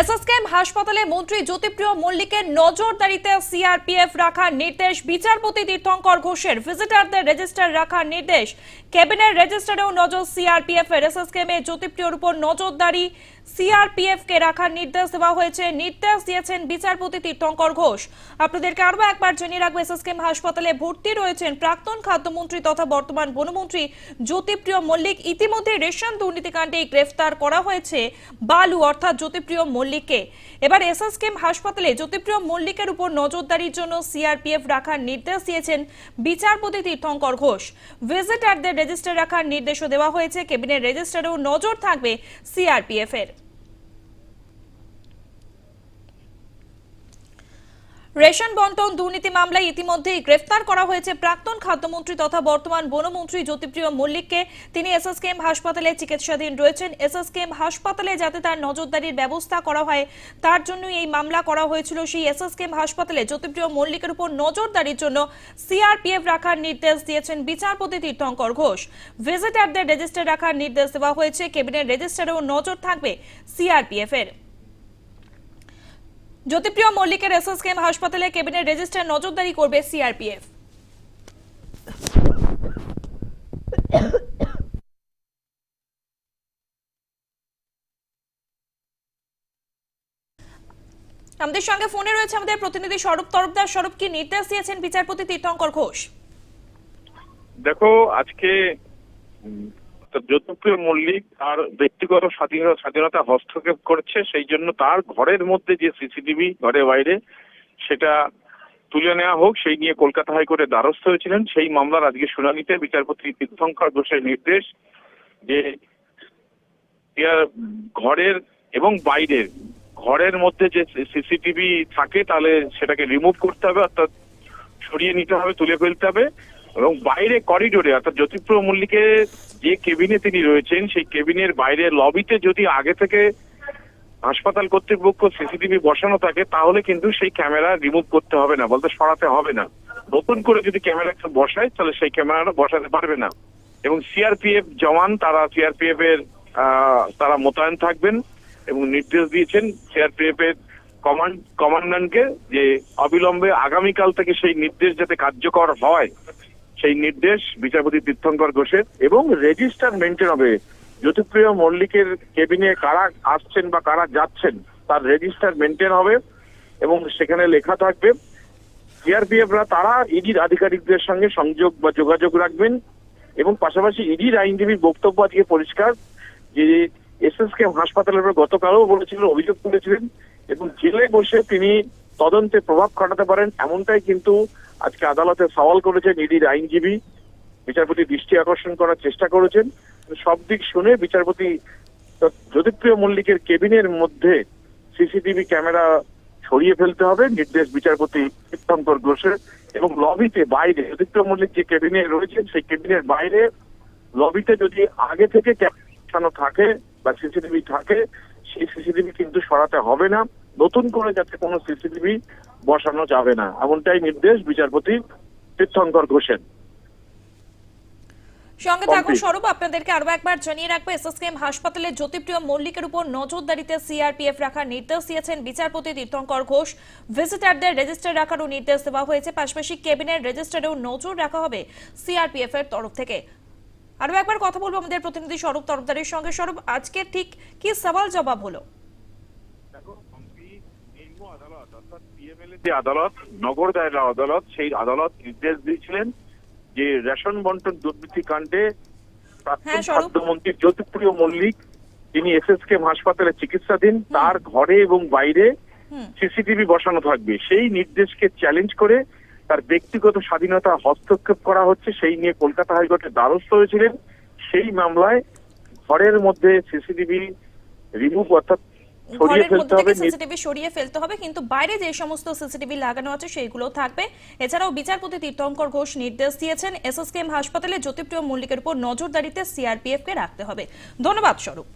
SSKM হাসপাতালে মন্ত্রী জ্যোতিপ্রিয় মল্লিকের নজরদারিতে সিআরপিএফ রাখার নির্দেশ, বিচারপতি তীর্থঙ্কর ঘোষের ভিজিটারদের রেজিস্টার রাখার নির্দেশ। ক্যাবিনেট রেজিস্টারেও নজর সিআরপিএফ এর এসএসকেএম এ জ্যোতিপ্রিয়র উপর নজরদারি। সিআরপিএফ কে রাখার নির্দেশ দেওয়া হয়েছে। নির্দেশ দিয়েছেন বিচারপতি তীর্থঙ্কর ঘোষ। আপনাদেরকে আরও একবার জেনে রাখব, এসএসকেএম হাসপাতালে ভর্তি রয়েছেন প্রাক্তন খাদ্যমন্ত্রী তথা বর্তমান বনমন্ত্রী জ্যোতিপ্রিয় মল্লিক। ইতিমধ্যে রেশন দুর্নীতিকাণ্ডে গ্রেফতার করা হয়েছে বালু, অর্থাৎ জ্যোতিপ্রিয় মল্লিককে। এবার এসএসকেএম হাসপাতালে জ্যোতিপ্রিয় মল্লিকের উপর নজরদারির জন্য সিআরপিএফ রাখার নির্দেশ দিয়েছেন বিচারপতি তীর্থঙ্কর ঘোষ। ভিজিটারদের রেজিস্টার রাখার নির্দেশও দেওয়া হয়েছে। কেবিনেট রেজিস্টারেও নজর থাকবে সিআরপিএফ এর রেশন বন্টন দুর্নীতি মামলায় ইতিমধ্যেই গ্রেফতার করা হয়েছে প্রাক্তন খাদ্যমন্ত্রী তথা বর্তমান বনমন্ত্রী জ্যোতিপ্রিয় মল্লিককে। তিনি এসএসকেএম হাসপাতালে চিকিৎসাধীন রয়েছেন। এসএসকেএম হাসপাতালে যাতে তার নজরদারির ব্যবস্থা করা হয়, তার জন্যই এই মামলা করা হয়েছিল। সেই এসএসকেএম হাসপাতালে জ্যোতিপ্রিয় মল্লিকের উপর নজরদারির জন্য সিআরপিএফ রাখার নির্দেশ দিয়েছেন বিচারপতি তীর্থঙ্কর ঘোষ। ভিজিটারদের রেজিস্টার রাখার নির্দেশ দেওয়া হয়েছে। কেবিনেট রেজিস্টারেও নজর থাকবে সিআরপিএফ এর জ্যোতিপ্রিয় মল্লিকের এসএসকেএম হাসপাতালে কেবিনেট রেজিস্টার নজরদারি করবে সিআরপিএফ। আমাদের সঙ্গে ফোনে রয়েছে আমাদের প্রতিনিধি স্বরূপ তরফদার। স্বরূপ, কি নির্দেশ দিয়েছেন বিচারপতি তীর্থঙ্কর ঘোষ? দেখো, আজকে উম, মল্লিক তার ব্যক্তিগত স্বাধীনতা স্বাধীনতা হস্তক্ষেপ করছে সেই জন্য তার ঘরের মধ্যে যে সিসিটিভি ঘরে বাইরে সেটা তুলে নেওয়া হোক সেই নিয়ে কলকাতা হাইকোর্টে দ্বারস্থ হয়েছিলেন। সেই মামলার আজকে শুনানিতে বিচারপতি তীর্থঙ্কর ঘোষের নির্দেশ যে ঘরের এবং বাইরের ঘরের মধ্যে যে সিসিটিভি থাকে তাহলে সেটাকে রিমুভ করতে হবে অর্থাৎ সরিয়ে নিতে হবে তুলে ফেলতে হবে। এবং বাইরে করিডোরে অর্থাৎ জ্যোতিপ্রিয় মল্লিকের যে কেবিনে তিনি রয়েছেন, সেই কেবিনের বাইরে লবিতে যদি আগে থেকে হাসপাতাল কর্তৃপক্ষ সিসিটিভি বসানো থাকে, তাহলে কিন্তু সেই ক্যামেরা রিমুভ করতে হবে না, বলতে সরাতে হবে না। নতুন করে যদি ক্যামেরা বসায়, তাহলে সেই ক্যামেরাটা বসাতে পারবে না। এবং সিআরপিএফ জওয়ান, তারা সিআরপিএফ এর তারা মোতায়েন থাকবেন এবং নির্দেশ দিয়েছেন সিআরপিএফ এর কমান্ড কমান্ডান্টকে যে অবিলম্বে আগামীকাল থেকে সেই নির্দেশ যাতে কার্যকর হয় সেই নির্দেশ বিচারপতি তীর্থঙ্কর ঘোষের এবং রেজিস্টার মেনটেন হবে। জ্যোতিপ্রিয় মল্লিকের কেবিনে কারা আসছেন বা কারা যাচ্ছেন, তার রেজিস্টার মেনটেন হবে এবং সেখানে লেখা থাকবে, সিআরপিএফরা তারা ইডির আধিকারিকদের সঙ্গে সংযোগ বা যোগাযোগ রাখবেন এবং পাশাপাশি ইডির আইনজীবীর বক্তব্য আজকে পরিষ্কার যে এস এস এসএসকে হাসপাতালের উপর গতকালও বলেছিলেন অভিযোগ তুলেছিলেন এবং জেলে বসে তিনি তদন্তে প্রভাব খাটাতে পারেন এমনটাই কিন্তু আজকে আদালতে সওয়াল করেছেন ইডির আইনজীবী, বিচারপতি দৃষ্টি আকর্ষণ করার চেষ্টা করেছেন। সব দিক শুনে বিচারপতি জ্যোতিপ্রিয় মল্লিকের কেবিনের মধ্যে সিসিটিভি ক্যামেরা সরিয়ে ফেলতে হবে, নির্দেশ বিচারপতি তীর্থঙ্কর ঘোষের এবং লবিতে বাইরে জ্যোতিপ্রিয় মল্লিক যে কেবিনে রয়েছেন সেই কেবিনের বাইরে লবিতে যদি আগে থেকে ক্যামেরা থাকে বা সিসিটিভি থাকে, সেই সিসিটিভি কিন্তু সরাতে হবে না। নতুন করে যাতে কোনো সিসিটিভি বসানো যাবে না। এমনটাই নির্দেশ বিচারপতি তীর্থঙ্কর ঘোষের। সঙ্গে থাকুন. স্বরূপ আপনাদেরকে আরও একবার জানিয়ে রাখব এসএসকেএম হাসপাতালে জ্যোতিপ্রিয় মল্লিকের উপর নজরদারিতে সিআরপিএফ রাখার নির্দেশ দিয়েছেন বিচারপতি তীর্থঙ্কর ঘোষ। ভিজিটারদের রেজিস্টার রাখারও নির্দেশ দেওয়া হয়েছে পাশাপাশি কেবিনের রেজিস্টারেও নজর রাখা হবে সিআরপিএফ এর তরফ থেকে। আরও একবার কথা বলব আমাদের প্রতিনিধি স্বরূপ তরফদারের সঙ্গে। স্বরূপ আজকে ঠিক কি সওয়াল জবাব হলো দেখো এমপি নিম্ন আদালত অর্থাৎ পিএমএলএ যে আদালত নগর দায়রা আদালত সেই আদালত নির্দেশ দিয়েছিলেন যে রেশন বন্টন দুর্নীতি কাণ্ডে প্রাক্তন হ্যাঁ, খাদ্যমন্ত্রী জ্যোতিপ্রিয় মল্লিক তিনি এসএসকে হাসপাতালে চিকিৎসাধীন তার ঘরে এবং বাইরে সিসিটিভি বসানো থাকবে। সেই নির্দেশকে চ্যালেঞ্জ করে তার ব্যক্তিগত স্বাধীনতা হস্তক্ষেপ করা হচ্ছে। সেই নিয়ে কলকাতা হাইকোর্টে দ্বারস্থ হয়েছিলেন। সেই মামলায় ঘরের মধ্যে সিসিটিভি রিমুভ অর্থাৎ সরিয়ে ঘরের ফেলতে মধ্যে হবে থেকে সিসিটিভি সরিয়ে ফেলতে হবে কিন্তু বাইরে যে সমস্ত সিসিটিভি লাগানো আছে সেইগুলো থাকবে। এছাড়াও বিচারপতি তীর্থঙ্কর ঘোষ নির্দেশ দিয়েছেন এসএসকেএম হাসপাতালে জ্যোতিপ্রিয় মল্লিকের উপর নজরদারিতে সিআরপিএফ কে রাখতে হবে। ধন্যবাদ স্বরূপ।